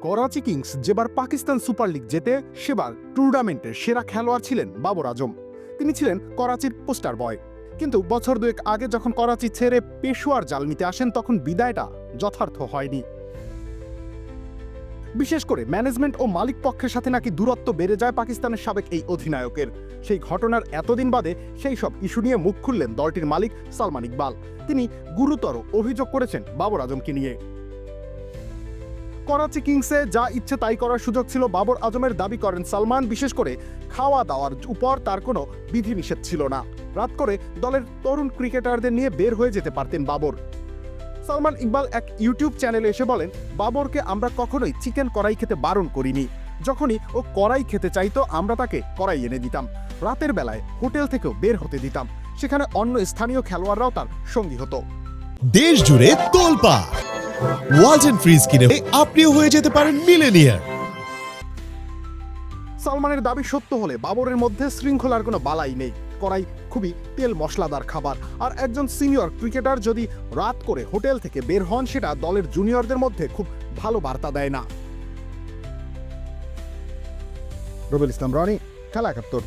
Karachi Kings যেবার Pakistan super league জেতে, সেবার টুর্নামেন্টের সেরা খেলোয়াড় ছিলেন বাবর আজম। তিনি ছিলেন করাচির পোস্টার বয়। কিন্তু বছর দুয়েক আগে যখন করাচি ছেড়ে পেশোয়ার জাল নিতে আসেন, তখন বিদায়টা যথার্থ হয়নি। বিশেষ করে ম্যানেজমেন্ট ও মালিক পক্ষের সাথে নাকি দূরত্ব বেড়ে যায় পাকিস্তানের সাবেক এই অধিনায়কের। সেই ঘটনার এতদিন বাদে সেই সব ইস্যু নিয়ে মুখ খুললেন দলটির মালিক সালমান ইকবাল। তিনি গুরুতর অভিযোগ করেছেন বাবর আজমকে নিয়ে। করাচি কিংসে যা ইচ্ছে তাই করার সুযোগ ছিল বাবর আজমের দাবি করেন সালমান, বিশেষ করে খাওয়া দাওয়ার উপর তার কোনো বিধিনিষেধ ছিল না। রাত করে দলের তরুণ ক্রিকেটারদের নিয়ে বের হয়ে যেতে পারতেন বাবর। সালমান ইকবাল এক ইউটিউব চ্যানেলে এসে বলেন, বাবরকে আমরা কখনোই চিকেন কড়াই খেতে বারণ করিনি। যখনই ও কড়াই খেতে চাইতো, আমরা তাকে কড়াই এনে দিতাম। রাতের বেলায় হোটেল থেকেও বের হতে দিতাম। সেখানে অন্য স্থানীয় খেলোয়াড়রাও তার সঙ্গী হতো। দেশ জুড়ে তোলপা ওয়ালটন ফ্রিজ কিনে আপনিও হয়ে যেতে পারেন মিলেনিয়ার। সালমানের দাবি সত্য হলে বাবরের মধ্যে শৃঙ্খলার কোনো বালাই নেই। কড়াই খুবই তেল মশলাদার খাবার। আর একজন সিনিয়র ক্রিকেটার যদি রাত করে হোটেল থেকে বের হন, সেটা দলের জুনিয়রদের মধ্যে খুব ভালো বার্তা দেয় না। রবিল ইসলাম, রনি, খেলা একাত্তর।